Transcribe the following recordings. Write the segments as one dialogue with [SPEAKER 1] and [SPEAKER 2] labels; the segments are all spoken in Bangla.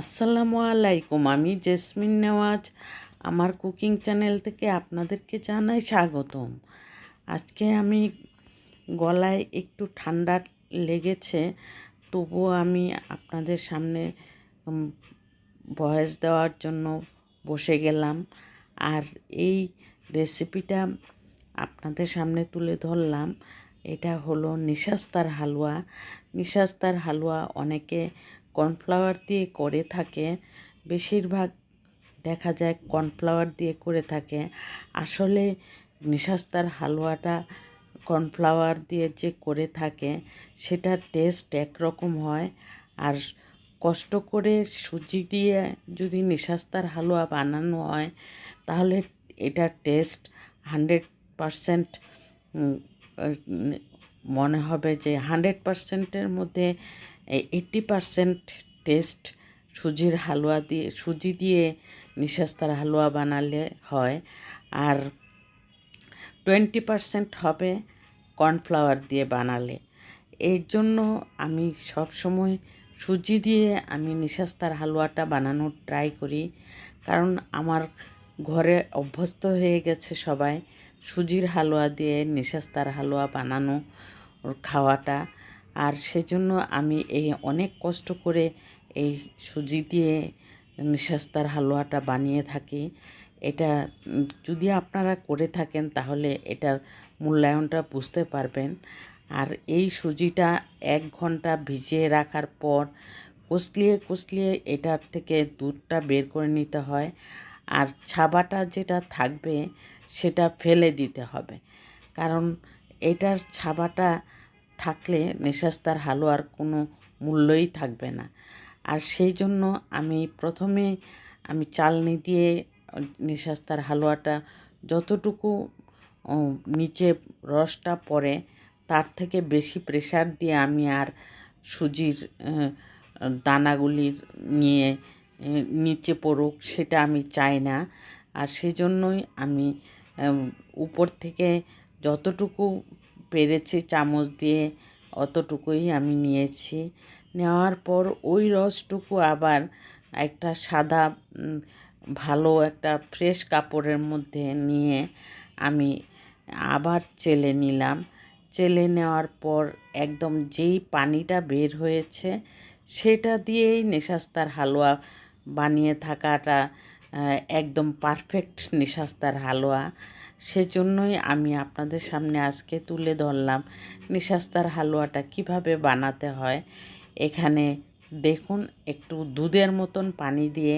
[SPEAKER 1] আসসালামু আলাইকুম, আমি জেসমিন নেওয়াজ। আমার কুকিং চ্যানেল থেকে আপনাদেরকে জানাই স্বাগতম। আজকে আমি গলায় একটু ঠান্ডা লেগেছে, তবুও আমি আপনাদের সামনে ভয়েস দেওয়ার জন্য বসে গেলাম। আর এই রেসিপিটা আপনাদের সামনে তুলে ধরলাম। এটা হলো নিশাস্তার হালুয়া। নিশাস্তার হালুয়া অনেকে কর্নফ্লাওয়ার দিয়ে করে থাকে। বেশিরভাগ দেখা যায় কর্নফ্লাওয়ার দিয়ে করে থাকে। আসলে নিশাস্তার হালুয়াটা কর্নফ্লাওয়ার দিয়ে যে করে থাকে, সেটার টেস্ট একরকম হয়। আর কষ্ট করে সুজি দিয়ে যদি নিশাস্তার হালুয়া বানানো হয়, তাহলে এটার টেস্ট হান্ড্রেড পারসেন্ট মনে হবে যে হান্ড্রেড পারসেন্টের মধ্যে এইট্টি পারসেন্ট টেস্ট সুজির হালুয়া দিয়ে, সুজি দিয়ে নিশাস্তার হালুয়া বানালে হয়। আর টোয়েন্টি পারসেন্ট হবে কর্নফ্লাওয়ার দিয়ে বানালে। এর জন্য আমি সব সময় সুজি দিয়ে আমি নিশাস্তার হালুয়াটা বানানোর ট্রাই করি। কারণ আমার ঘরে অভ্যস্ত হয়ে গেছে সবাই সুজির হালুয়া দিয়ে নিশাস্তার হালুয়া বানানো খাওয়াটা। আর সেজন্য আমি এই অনেক কষ্ট করে এই সুজি দিয়ে নিঃশ্বাস্তার হালুয়াটা বানিয়ে থাকি। এটা যদি আপনারা করে থাকেন তাহলে এটার মূল্যায়নটা বুঝতে পারবেন। আর এই সুজিটা এক ঘণ্টা ভিজিয়ে রাখার পর কষলিয়ে কষলিয়ে এটার থেকে দুধটা বের করে নিতে হয়। আর ছাবাটা যেটা থাকবে সেটা ফেলে দিতে হবে। কারণ এটার ছাবাটা থাকলে নেশাস্তার হালুয়ার কোনো মূল্যই থাকবে না। আর সেই জন্য আমি প্রথমে আমি চালনি দিয়ে নিশাস্তার হালুয়াটা যতটুকু নিচে রসটা পড়ে তার থেকে বেশি প্রেশার দিয়ে আমি আর সুজির দানাগুলির নিয়ে নিচে পড়ুক সেটা আমি চাই না। আর সেজন্যই আমি উপর থেকে যতটুকু পেরেছি চামচ দিয়ে অতটুকুই আমি নিয়েছি। নেওয়ার পর ওই রসটুকু আবার একটা সাদা ভালো একটা ফ্রেশ কাপড়ের মধ্যে নিয়ে আমি আবার চেলে নিলাম। চেলে নেওয়ার পর একদম যেই পানিটা বের হয়েছে সেটা দিয়েই নেশাস্তার হালুয়া বানিয়ে থাকাটা একদম পারফেক্ট নিশাস্তার হালুয়া। সেজন্যই আমি আপনাদের সামনে আজকে তুলে ধরলাম নিশাস্তার হালুয়াটা কীভাবে বানাতে হয়। এখানে দেখুন, একটু দুধের মতন পানি দিয়ে,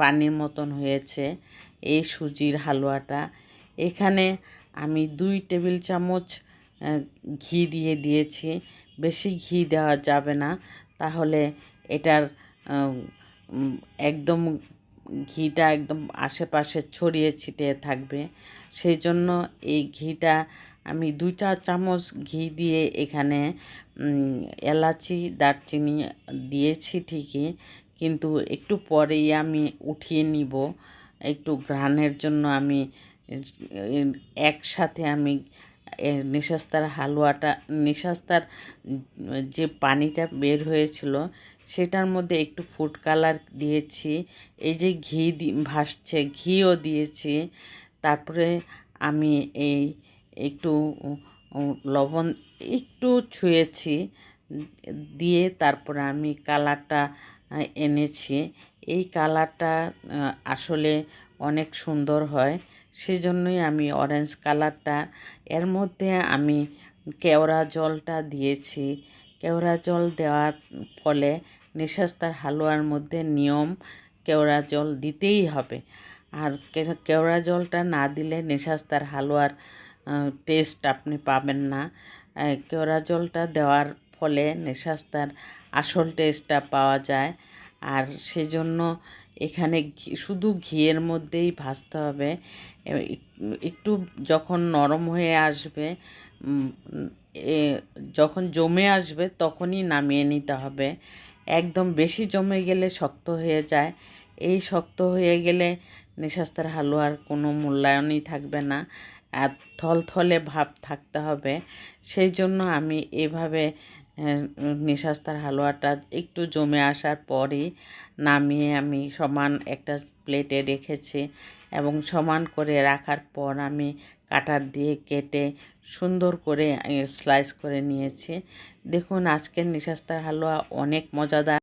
[SPEAKER 1] পানির মতন হয়েছে এই সুজির হালুয়াটা। এখানে আমি দুই টেবিল চামচ ঘি দিয়ে দিয়েছি। বেশি ঘি দেওয়া যাবে না। তাহলে এটার একদম ঘিটা একদম আশেপাশে ছড়িয়ে ছিটিয়ে থাকবে। সেই জন্য এই ঘিটা আমি দুই চার চামচ ঘি দিয়ে এখানে এলাচি, দারচিনি দিয়েছি ঠিকই, কিন্তু একটু পরেই আমি উঠিয়ে নিব। একটু ঘ্রাণের জন্য আমি একসাথে আমি নিশাস্তার হালুয়াটা, নিশাস্তার যে পানিটা বের হয়েছিল, সেটার মধ্যে একটু ফুড কালার দিয়েছি। এই যে ঘি ভাসছে, ঘিও দিয়েছি। তারপরে আমি এই একটু লবণ একটু ছুঁয়েছি, দিয়ে তারপরে আমি কালারটা এনেছি। এই কালারটা আসলে অনেক সুন্দর হয়। সেজন্যই আমি অরেঞ্জ কালারটা এর মধ্যে আমি কেওড়া জলটা দিয়েছি। কেওড়া জল দেওয়ার ফলে নিঃশ্বাস্তার হালুয়ার মধ্যে নিয়ম, কেওড়া জল দিতেই হবে। আর কেওড়া জলটা না দিলে নিঃশ্বাস্তার হালুয়ার টেস্ট আপনি পাবেন না। কেওড়া জলটা দেওয়ার ফলে নেশাস্তার আসল টেস্টটা পাওয়া যায়। আর সেজন্য এখানে শুধু ঘিয়ের মধ্যেই ভাজতে হবে। একটু যখন নরম হয়ে আসবে যখন জমে আসবে তখনই নামিয়ে নিতে হবে। একদম বেশি জমে গেলে শক্ত হয়ে যায়। এই শক্ত হয়ে গেলে নিঃশ্বাস্তার হালুয়ার কোনো মূল্যায়নই থাকবে না। আর থলথলে ভাব থাকতে হবে। সেই জন্য আমি এভাবে নিশাস্তার হালুয়াটা একটু জমে আসার পরে নামিয়ে আমি সমান একটা প্লেটে রেখেছি এবং সমান করে রাখার পর আমি কাটার দিয়ে কেটে সুন্দর করে স্লাইস করে নিয়েছি। দেখুন, আজকের নিশাস্তার হালুয়া অনেক মজাদার।